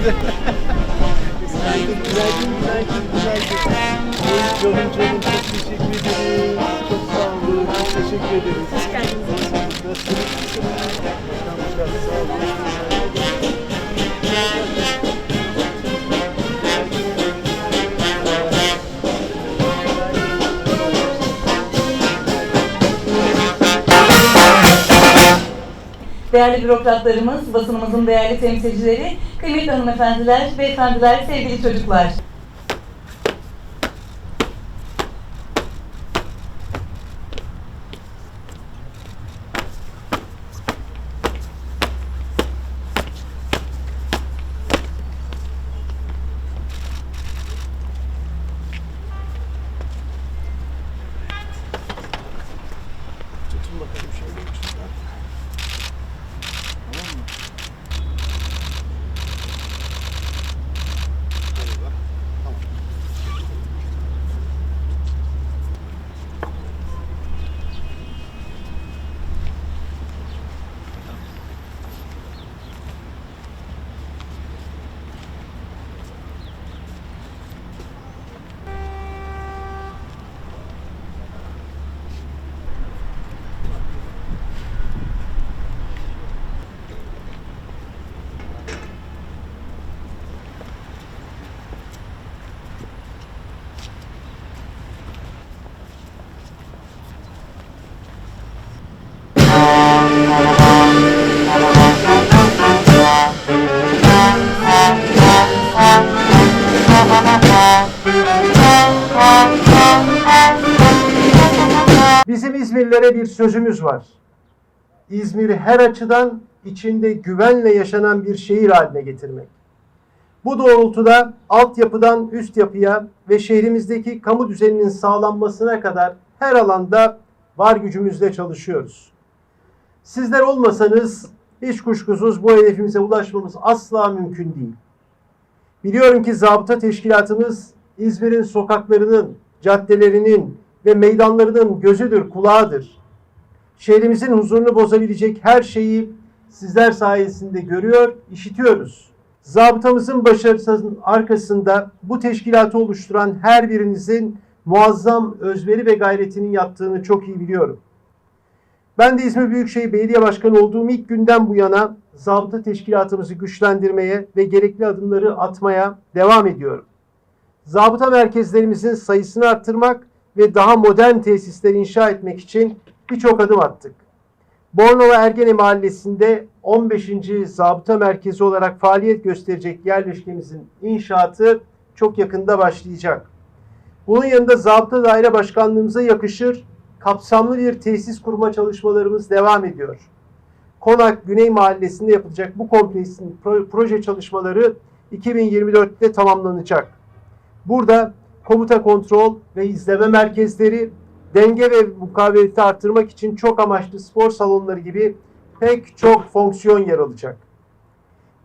günaydın. günaydın, günaydın, günaydın, günaydın. Canım çok teşekkür ederim. Çok sağ olun, çok teşekkür ederiz. Değerli bürokratlarımız, basınımızın değerli temsilcileri, kıymetli hanımefendiler, beyefendiler, sevgili çocuklar. Bizim İzmirlilere bir sözümüz var. İzmir'i her açıdan içinde güvenle yaşanan bir şehir haline getirmek. Bu doğrultuda altyapıdan üst yapıya ve şehrimizdeki kamu düzeninin sağlanmasına kadar her alanda var gücümüzle çalışıyoruz. Sizler olmasanız hiç kuşkusuz bu hedefimize ulaşmamız asla mümkün değil. Biliyorum ki zabıta teşkilatımız İzmir'in sokaklarının, caddelerinin ve meydanlarının gözüdür, kulağıdır. Şehrimizin huzurunu bozabilecek her şeyi sizler sayesinde görüyor, işitiyoruz. Zabıtamızın başarısının arkasında bu teşkilatı oluşturan her birinizin muazzam özveri ve gayretinin yattığını çok iyi biliyorum. Ben de İzmir Büyükşehir Belediye Başkanı olduğum ilk günden bu yana zabıta teşkilatımızı güçlendirmeye ve gerekli adımları atmaya devam ediyorum. Zabıta merkezlerimizin sayısını arttırmak ve daha modern tesisler inşa etmek için birçok adım attık. Bornova Ergene Mahallesi'nde 15. zabıta merkezi olarak faaliyet gösterecek yerleşkemizin inşaatı çok yakında başlayacak. Bunun yanında zabıta daire başkanlığımıza yakışır kapsamlı bir tesis kurma çalışmalarımız devam ediyor. Konak Güney Mahallesi'nde yapılacak bu kompleksin pro- proje çalışmaları 2024'te tamamlanacak. Burada komuta kontrol ve izleme merkezleri, denge ve mukavemeti arttırmak için çok amaçlı spor salonları gibi pek çok fonksiyon yer alacak.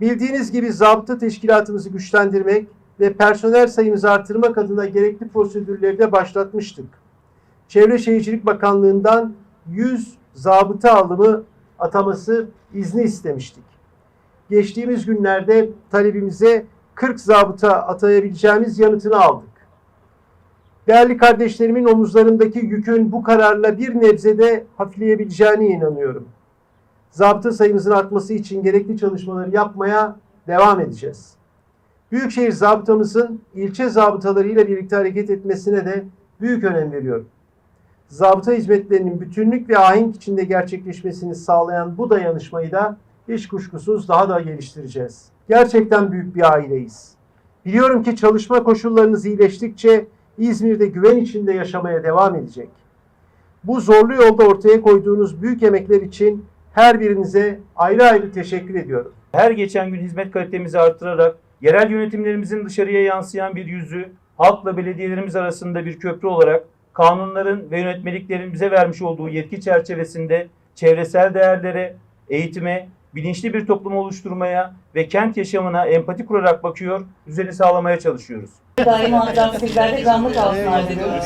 Bildiğiniz gibi zabıta teşkilatımızı güçlendirmek ve personel sayımızı artırmak adına gerekli prosedürleri de başlatmıştık. Çevre Şehircilik Bakanlığı'ndan 100 zabıta alımı ataması izni istemiştik. Geçtiğimiz günlerde talebimize 40 zabıta atayabileceğimiz yanıtını aldık. Değerli kardeşlerimin omuzlarındaki yükün bu kararla bir nebzede hafifleyebileceğine inanıyorum. Zabıta sayımızın artması için gerekli çalışmaları yapmaya devam edeceğiz. Büyükşehir zabıtamızın ilçe zabıtalarıyla birlikte hareket etmesine de büyük önem veriyorum. Zabıta hizmetlerinin bütünlük ve ahenk içinde gerçekleşmesini sağlayan bu dayanışmayı da hiç kuşkusuz daha da geliştireceğiz. Gerçekten büyük bir aileyiz. Biliyorum ki çalışma koşullarınız iyileştikçe İzmir'de güven içinde yaşamaya devam edecek. Bu zorlu yolda ortaya koyduğunuz büyük emekler için her birinize ayrı ayrı teşekkür ediyorum. her geçen gün hizmet kalitemizi artırarak yerel yönetimlerimizin dışarıya yansıyan bir yüzü, halkla belediyelerimiz arasında bir köprü olarak kanunların ve yönetmeliklerin bize vermiş olduğu yetki çerçevesinde çevresel değerlere, eğitime, bilinçli bir toplum oluşturmaya ve kent yaşamına empati kurarak bakıyor, düzeni sağlamaya çalışıyoruz. Daima hassasiyetlerde gamlık altına arz ediyoruz.